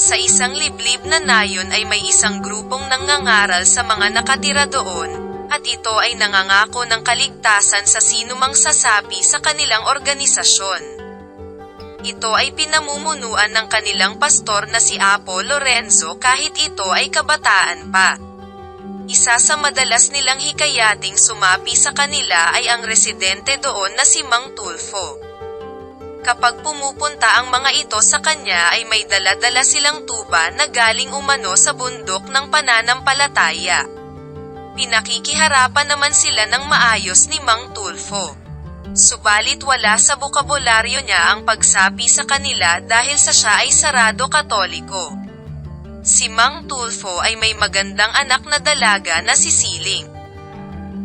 Sa isang liblib na nayon ay may isang grupong nangangaral sa mga nakatira doon, at ito ay nangangako ng kaligtasan sa sinumang sasapi sa kanilang organisasyon. Ito ay pinamumunuan ng kanilang pastor na si Apo Lorenzo kahit ito ay kabataan pa. Isa sa madalas nilang hikayating sumapi sa kanila ay ang residente doon na si Mang Tulfo. Kapag pumupunta ang mga ito sa kanya ay may dala-dala silang tuba na galing umano sa bundok ng pananampalataya. Pinakikiharapan naman sila ng maayos ni Mang Tulfo. Subalit wala sa bokabularyo niya ang pagsapi sa kanila dahil sa siya ay sarado katoliko. Si Mang Tulfo ay may magandang anak na dalaga na si Siling.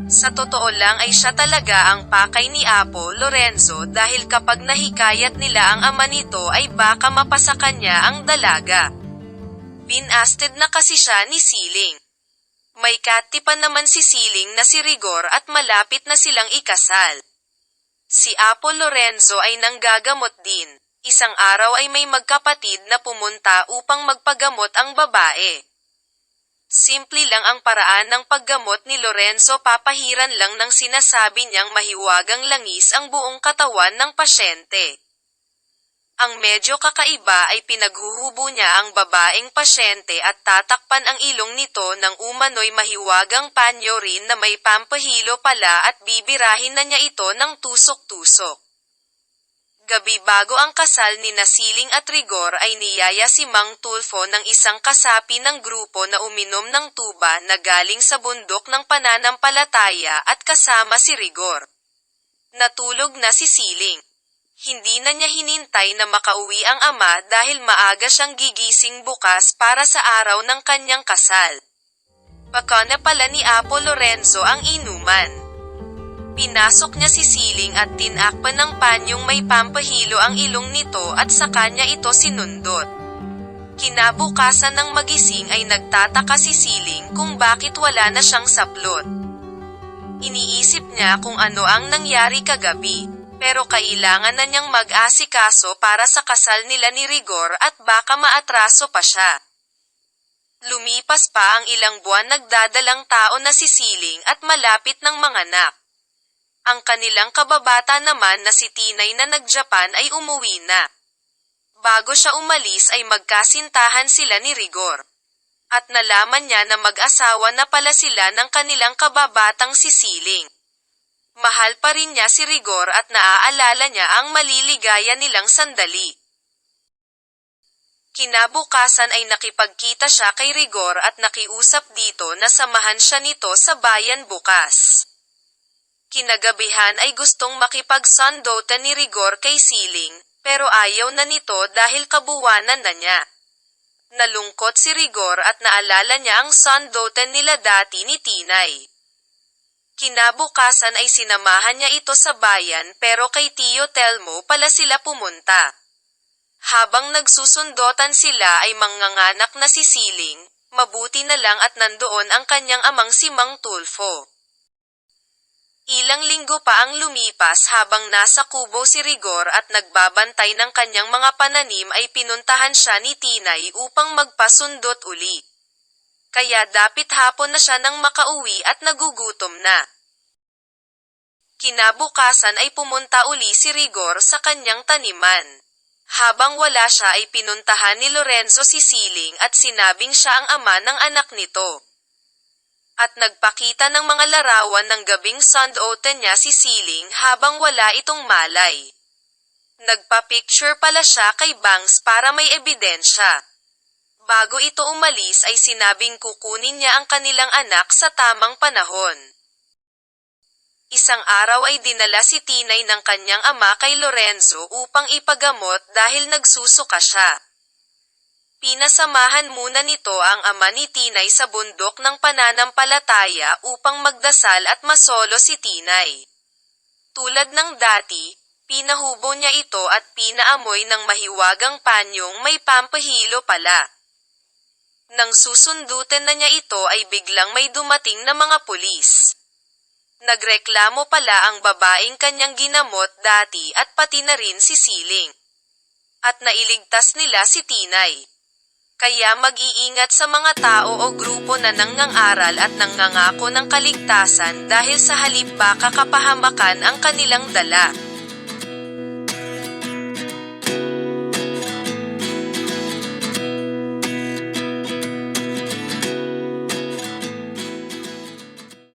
Sa totoo lang ay siya talaga ang pakay ni Apo Lorenzo dahil kapag nahikayat nila ang ama nito ay baka mapasa kanya ang dalaga. Binasted na kasi siya ni Siling. May katipan naman si Siling na si Rigor at malapit na silang ikasal. Si Apo Lorenzo ay nanggagamot din. Isang araw ay may magkapatid na pumunta upang magpagamot ang babae. Simple lang ang paraan ng paggamot ni Lorenzo papahiran lang ng sinasabi niyang mahiwagang langis ang buong katawan ng pasyente. Ang medyo kakaiba ay pinaghuhubo niya ang babaeng pasyente at tatakpan ang ilong nito ng umano'y mahiwagang panyo rin na may pampahilo pala at bibirahin na niya ito ng tusok-tusok. Gabi bago ang kasal ni Nasiling at Rigor ay niyaya si Mang Tulfo ng isang kasapi ng grupo na uminom ng tuba na galing sa bundok ng pananampalataya at kasama si Rigor. Natulog na si Siling. Hindi na niya hinintay na makauwi ang ama dahil maaga siyang gigising bukas para sa araw ng kanyang kasal. Baka na pala ni Apo Lorenzo ang inuman. Pinasok niya si Siling at tinakpan ng panyong may pampahilo ang ilong nito at sa kanya ito sinundot. Kinabukasan ng magising ay nagtataka si Siling kung bakit wala na siyang saplot. Iniisip niya kung ano ang nangyari kagabi, pero kailangan na niyang mag-asikaso para sa kasal nila ni Rigor at baka maatraso pa siya. Lumipas pa ang ilang buwan nagdadalang tao na si Siling at malapit ng mga anak. Ang kanilang kababata naman na si Tinay na nag-Japan ay umuwi na. Bago siya umalis ay magkasintahan sila ni Rigor. At nalaman niya na mag-asawa na pala sila ng kanilang kababatang si Siling. Mahal pa rin niya si Rigor at naaalala niya ang maliligaya nilang sandali. Kinabukasan ay nakipagkita siya kay Rigor at nakiusap dito na samahan siya nito sa bayan bukas. Kinagabihan ay gustong makipag-sundotan ni Rigor kay Siling, pero ayaw na nito dahil kabuwanan na niya. Nalungkot si Rigor at naalala niya ang sundotan nila dati ni Tinay. Kinabukasan ay sinamahan niya ito sa bayan pero kay Tio Telmo pala sila pumunta. Habang nagsusundotan sila ay manganganak na si Siling, mabuti na lang at nandoon ang kanyang amang si Mang Tulfo. Ilang linggo pa ang lumipas habang nasa kubo si Rigor at nagbabantay ng kanyang mga pananim ay pinuntahan siya ni Tinay upang magpasundot uli. Kaya dapit hapon na siya nang makauwi at nagugutom na. Kinabukasan ay pumunta uli si Rigor sa kanyang taniman. Habang wala siya ay pinuntahan ni Lorenzo si Siling at sinabing siya ang ama ng anak nito at nagpakita ng mga larawan ng gabing sundotan niya si Siling habang wala itong malay. Nagpa-picture pala siya kay Bangs para may ebidensya. Bago ito umalis ay sinabing kukunin niya ang kanilang anak sa tamang panahon. Isang araw ay dinala si Tinay ng kanyang ama kay Lorenzo upang ipagamot dahil nagsusuka siya. Pinasamahan muna nito ang ama ni Tinay sa bundok ng pananampalataya upang magdasal at masolo si Tinay. Tulad ng dati, pinahubo niya ito at pinaamoy ng mahiwagang panyong may pampahilo pala. Nang susundutin na niya ito ay biglang may dumating na mga pulis. Nagreklamo pala ang babaeng kanyang ginamot dati at pati na rin si Siling. At nailigtas nila si Tinay. Kaya mag-iingat sa mga tao o grupo na nangangaral at nangangako ng kaligtasan dahil sa halip baka kapahamakan ang kanilang dala.